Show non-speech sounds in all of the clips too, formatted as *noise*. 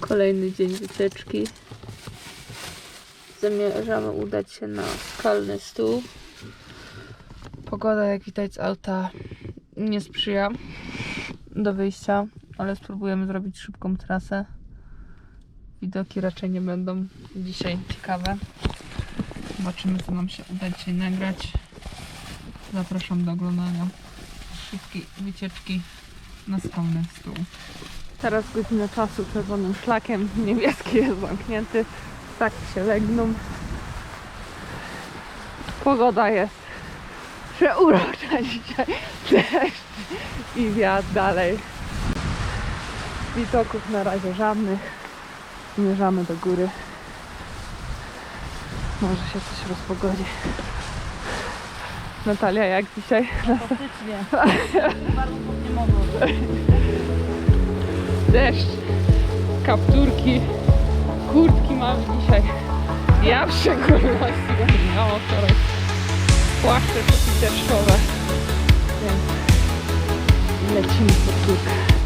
Kolejny dzień wycieczki. Zamierzamy udać się na skalny stół. Pogoda, jak widać z auta, nie sprzyja do wyjścia, ale spróbujemy zrobić szybką trasę. Widoki raczej nie będą dzisiaj ciekawe. Zobaczymy, co nam się uda dzisiaj nagrać. Zapraszam do oglądania szybkiej wycieczki na skalny stół. Teraz godzina czasu czerwonym szlakiem. Niebieski jest zamknięty. Tak się legną. Pogoda jest przeurocza dzisiaj. Deszcz i wiatr dalej. Widoków na razie żadnych. Zmierzamy do góry. Może się coś rozpogodzi. Natalia, jak dzisiaj? Faktycznie. *laughs* Bardzo nie mogą. Deszcz, kapturki, kurtki mam dzisiaj. Ja w szczególności będę miała wczoraj płaszcze przeciwdeszczowe, więc lecimy pod górkę.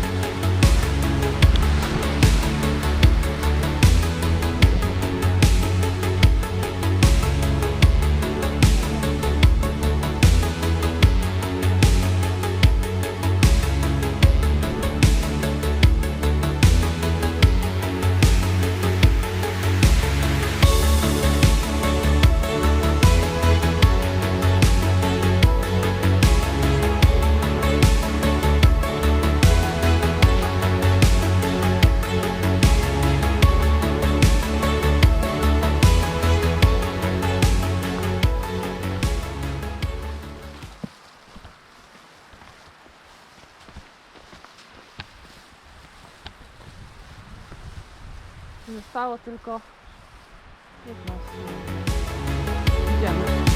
Zostało tylko 15. Idziemy.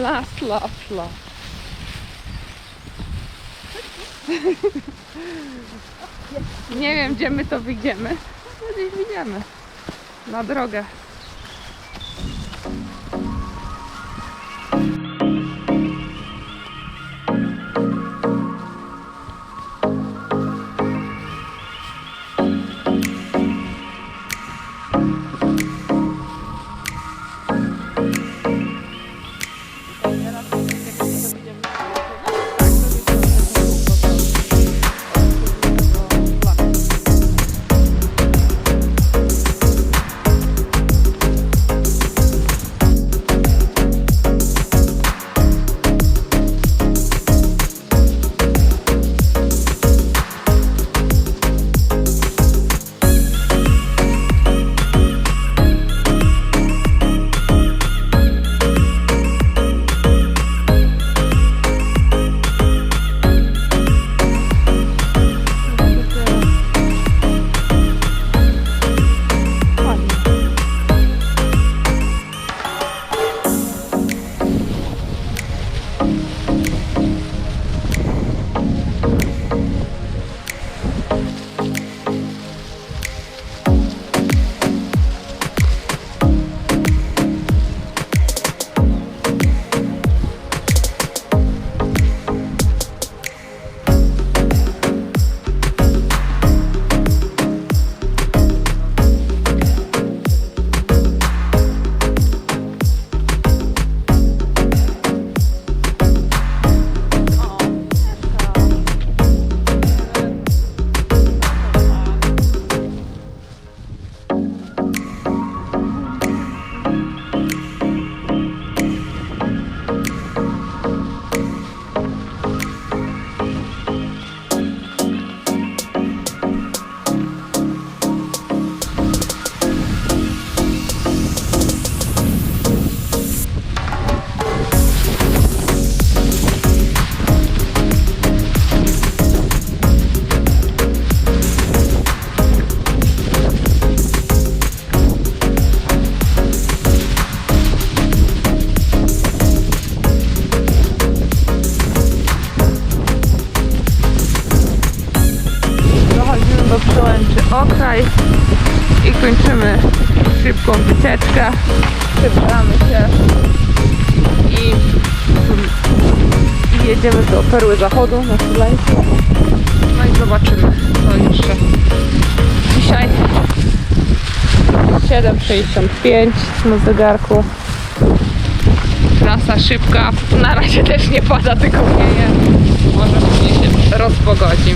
Las, las, las. Nie wiem, gdzie my to wyjdziemy. No Gdzieś wyjdziemy. Na drogę. Kończymy szybką wycieczkę. Przebieramy się i, i jedziemy do Perły Zachodu na Sulańcu. No i zobaczymy, co jeszcze. Dzisiaj 7.65 na zegarku. Trasa szybka. Na razie też nie pada, tylko wieje. Może później się rozpogodzi.